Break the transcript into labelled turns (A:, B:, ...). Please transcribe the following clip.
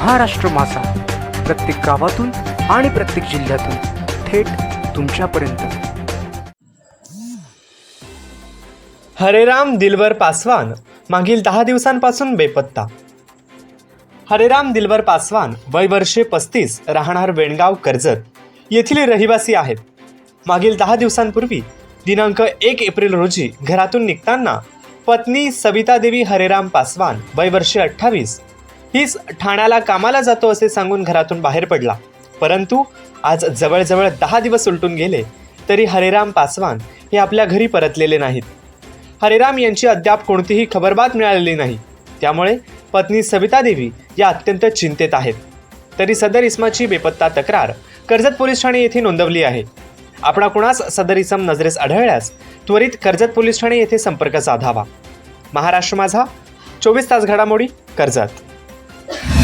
A: महाराष्ट्र मासा प्रत्येक गावातून आणि प्रत्येक जिल्ह्यातून थेट तुमच्यापर्यंत.
B: हरेराम दिलवर पासवान. मागील दहा दिवसांपासून बेपत्ता. हरेराम दिलवर पासवान. वय वर्षे पस्तीस. राहणार वेणगाव कर्जत. येथील रहिवासी आहेत. मागील दहा दिवसांपूर्वी दिनांक एक एप्रिल रोजी घरातून निघताना पत्नी सविता देवी हरेराम पासवान वय वर्षे अठ्ठावीस हीच ठाण्याला कामाला जातो असे सांगून घरातून बाहेर पडला. परंतु आज जवळजवळ दहा दिवस उलटून गेले तरी हरेराम पासवान हे आपल्या घरी परतलेले नाहीत. हरेराम यांची अद्याप कोणतीही खबरबात मिळालेली नाही. त्यामुळे पत्नी सविता देवी या अत्यंत चिंतेत आहेत. तरी सदर इस्माची बेपत्ता तक्रार कर्जत पोलीस ठाणे येथे नोंदवली आहे. आपणा कुणास सदर इसम नजरेस आढळल्यास त्वरित कर्जत पोलीस ठाणे येथे संपर्क साधावा. महाराष्ट्र माझा चोवीस तास घडामोडी कर्जत.